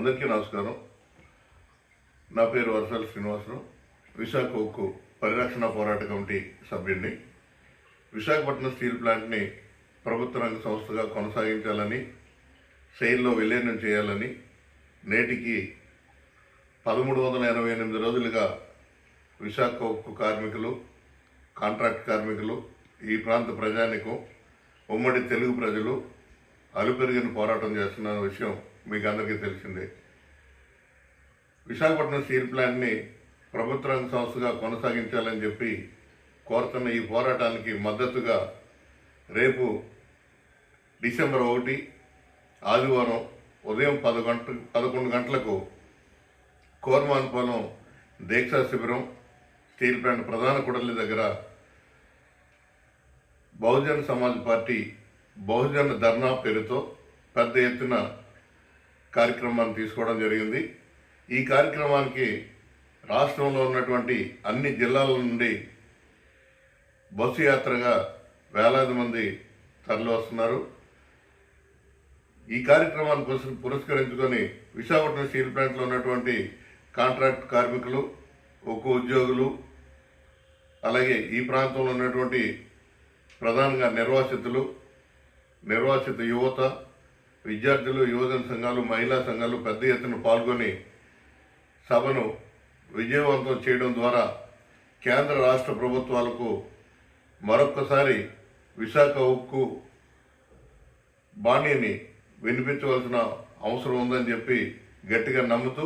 అందరికీ నమస్కారం. నా పేరు వర్షాల శ్రీనివాసరావు. విశాఖ ఉక్కు పరిరక్షణ పోరాట కమిటీ సభ్యుడిని. విశాఖపట్నం స్టీల్ ప్లాంట్ని ప్రభుత్వ రంగ సంస్థగా కొనసాగించాలని సెయిల్లో విలీనం చేయాలని నేటికి పదమూడు వందల ఎనభై ఎనిమిది రోజులుగా విశాఖ ఉక్కు కార్మికులు కాంట్రాక్ట్ కార్మికులు ఈ ప్రాంత ప్రజానికం ఉమ్మడి తెలుగు ప్రజలు అలుపెరిగిన పోరాటం చేస్తున్న విషయం మీకు అందరికీ తెలిసిందే. విశాఖపట్నం స్టీల్ ప్లాంట్ని ప్రభుత్వ రంగ సంస్థగా కొనసాగించాలని చెప్పి కోరుతున్న ఈ పోరాటానికి మద్దతుగా రేపు డిసెంబర్ ఒకటి ఆదివారం ఉదయం పది గంట పదకొండు గంటలకు కోర్మాన్పాలెం దీక్షా శిబిరం స్టీల్ ప్లాంట్ ప్రధాన కుడలి దగ్గర బహుజన సమాజ్ పార్టీ బహుజన ధర్నా పేరుతో పెద్ద ఎత్తున కార్యక్రమాన్ని తీసుకోవడం జరిగింది. ఈ కార్యక్రమానికి రాష్ట్రంలో ఉన్నటువంటి అన్ని జిల్లాల నుండి బస్సు యాత్రగా వేలాది మంది తరలి వస్తున్నారు. ఈ కార్యక్రమాన్ని పురస్- పురస్కరించుకొని విశాఖపట్నం స్టీల్ ప్లాంట్లో ఉన్నటువంటి కాంట్రాక్ట్ కార్మికులు ఉక్కు ఉద్యోగులు అలాగే ఈ ప్రాంతంలో ఉన్నటువంటి ప్రధానంగా నిర్వాసితులు నిర్వాసిత యువత విద్యార్థులు యువజన సంఘాలు మహిళా సంఘాలు పెద్ద ఎత్తున పాల్గొని సభను విజయవంతం చేయడం ద్వారా కేంద్ర రాష్ట్ర ప్రభుత్వాలకు మరొక్కసారి విశాఖ ఉక్కు బాణీని వినిపించవలసిన అవసరం ఉందని చెప్పి గట్టిగా నమ్ముతూ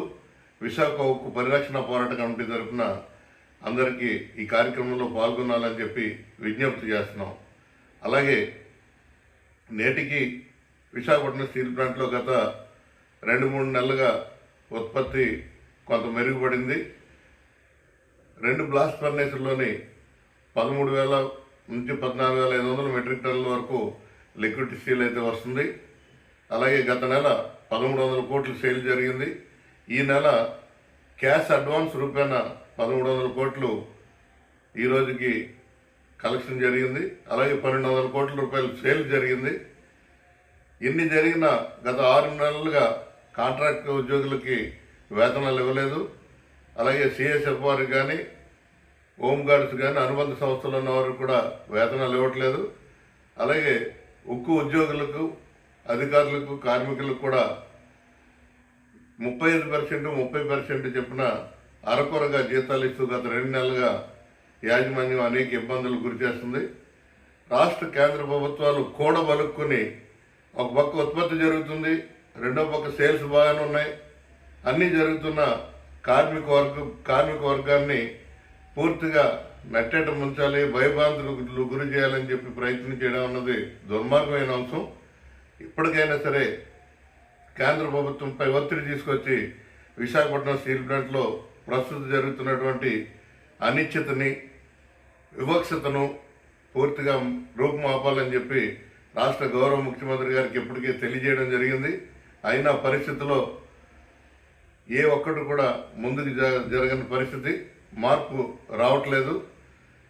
విశాఖ ఉక్కు పరిరక్షణ పోరాట కమిటీ తరఫున అందరికీ ఈ కార్యక్రమంలో పాల్గొనాలని చెప్పి విజ్ఞప్తి చేస్తున్నాం. అలాగే నేటికి విశాఖపట్నం స్టీల్ ప్లాంట్లో గత రెండు మూడు నెలలుగా ఉత్పత్తి కొంత మెరుగుపడింది. రెండు బ్లాస్ట్ ఫర్నేసుల్లోని పదమూడు వేల నుంచి పద్నాలుగు వేల ఐదు వందల మెట్రిక్ టన్నుల వరకు లిక్విడ్ స్టీల్ అయితే వస్తుంది. అలాగే గత నెల పదమూడు వందల కోట్లు సేల్ జరిగింది. ఈ నెల క్యాష్ అడ్వాన్స్ రూపాయన పదమూడు వందల కోట్లు ఈ రోజుకి కలెక్షన్ జరిగింది. అలాగే పన్నెండు వందల కోట్ల రూపాయలు సేల్ జరిగింది. ఇన్ని జరిగిన గత ఆరు నెలలుగా కాంట్రాక్ట్ ఉద్యోగులకి వేతనాలు ఇవ్వలేదు. అలాగే సిఎస్ఎఫ్ వారికి కానీ హోమ్ గార్డ్స్ కానీ అనుబంధ సంస్థలు ఉన్న వారికి కూడా వేతనాలు ఇవ్వట్లేదు. అలాగే ఉక్కు ఉద్యోగులకు అధికారులకు కార్మికులకు కూడా ముప్పై ఐదు పర్సెంట్ ముప్పై పర్సెంట్ చెప్పిన అరకొరగా జీతాలు ఇస్తూ గత రెండు నెలలుగా యాజమాన్యం అనేక ఇబ్బందులు గురి చేస్తుంది. రాష్ట్ర కేంద్ర ప్రభుత్వాలు కూడబలుక్కుని ఒక పక్క ఉత్పత్తి జరుగుతుంది రెండో పక్క సేల్స్ బాగానే ఉన్నాయి. అన్నీ జరుగుతున్న కార్మిక వర్గ కార్మిక వర్గాన్ని పూర్తిగా నట్టేట ముంచాలి భయభ్రాంతులకు గురి చేయాలని చెప్పి ప్రయత్నం చేయడం అన్నది దుర్మార్గమైన అంశం. ఇప్పటికైనా సరే కేంద్ర ప్రభుత్వంపై ఒత్తిడి తీసుకొచ్చి విశాఖపట్నం స్టీల్ ప్లాంట్లో ప్రస్తుతం జరుగుతున్నటువంటి అనిశ్చితని వివక్షతను పూర్తిగా రూపుమాపాలని చెప్పి రాష్ట్ర గౌరవ ముఖ్యమంత్రి గారికి ఇప్పటికే తెలియజేయడం జరిగింది. అయినా పరిస్థితిలో ఏ ఒక్కటి కూడా ముందుకు జ- జరగని పరిస్థితి మార్పు రావట్లేదు.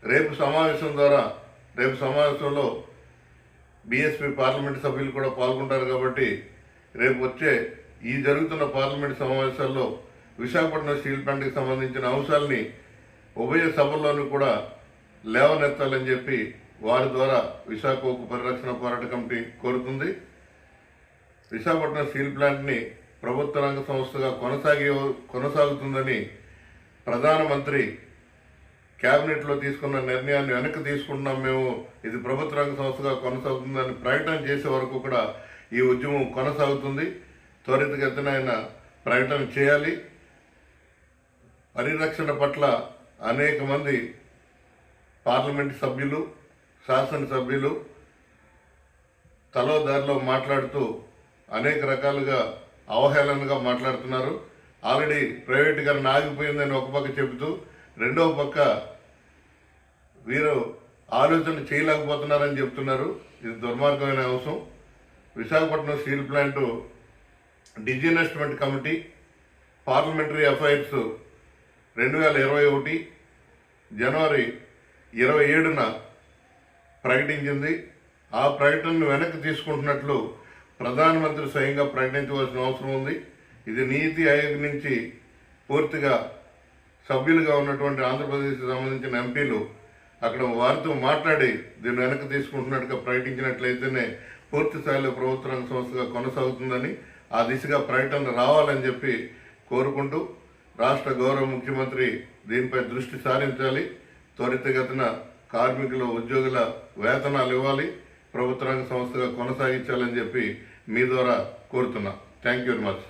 రేపు సమావేశం ద్వారా రేపు సమావేశంలో బీఎస్పీ పార్లమెంట్ సభ్యులు కూడా పాల్గొంటారు కాబట్టి రేపు వచ్చే ఈ జరుగుతున్న పార్లమెంట్ సమావేశాల్లో విశాఖపట్నం స్టీల్ ప్లాంట్కి సంబంధించిన అంశాలని ఉభయ సభల్లోనూ కూడా లేవనెత్తాలని చెప్పి వారి ద్వారా విశాఖ ఉక్కు పరిరక్షణ పోరాట కమిటీ కోరుతుంది. విశాఖపట్నం స్టీల్ ప్లాంట్ని ప్రభుత్వ రంగ సంస్థగా కొనసాగే కొనసాగుతుందని ప్రధానమంత్రి క్యాబినెట్లో తీసుకున్న నిర్ణయాన్ని వెనక్కి తీసుకుంటున్నాం మేము. ఇది ప్రభుత్వ రంగ సంస్థగా కొనసాగుతుందని ప్రకటన చేసే వరకు కూడా ఈ ఉద్యమం కొనసాగుతుంది. త్వరితగతిన ఆయన ప్రకటన చేయాలి. పరిరక్షణ పట్ల అనేక మంది పార్లమెంట్ సభ్యులు శాసనసభ్యులు తలో దారిలో మాట్లాడుతూ అనేక రకాలుగా అవహేళనగా మాట్లాడుతున్నారు. ఆల్రెడీ ప్రైవేటీకరణ ఆగిపోయిందని ఒక పక్క చెబుతూ రెండవ పక్క వీరు ఆలోచన చేయలేకపోతున్నారని చెప్తున్నారు. ఇది దుర్మార్గమైన అంశం. Visakhapatnam steel plant disinvestment committee parliamentary affairs రెండు వేల ఇరవై ఒకటి జనవరి ఇరవై ఏడున ప్రకటించింది. ఆ ప్రకటనను వెనక్కి తీసుకుంటున్నట్లు ప్రధానమంత్రి స్వయంగా ప్రకటించవలసిన అవసరం ఉంది. ఇది నీతి ఆయోగ్ నుంచి పూర్తిగా సభ్యులుగా ఉన్నటువంటి ఆంధ్రప్రదేశ్కి సంబంధించిన ఎంపీలు అక్కడ వారితో మాట్లాడి దీన్ని వెనక్కి తీసుకుంటున్నట్టుగా ప్రకటించినట్లయితేనే పూర్తి స్థాయిలో ప్రభుత్వ రంగ సంస్థగా కొనసాగుతుందని ఆ దిశగా ప్రకటన రావాలని చెప్పి కోరుకుంటూ రాష్ట్ర గౌరవ ముఖ్యమంత్రి దీనిపై దృష్టి సారించాలి. త్వరితగతిన కార్మికుల ఉద్యోగుల వేతనాలు ఇవ్వాలి ప్రభుత్వ రంగ సంస్థగా కొనసాగించాలని చెప్పి మీ ద్వారా కోరుతున్నా. Thank you very much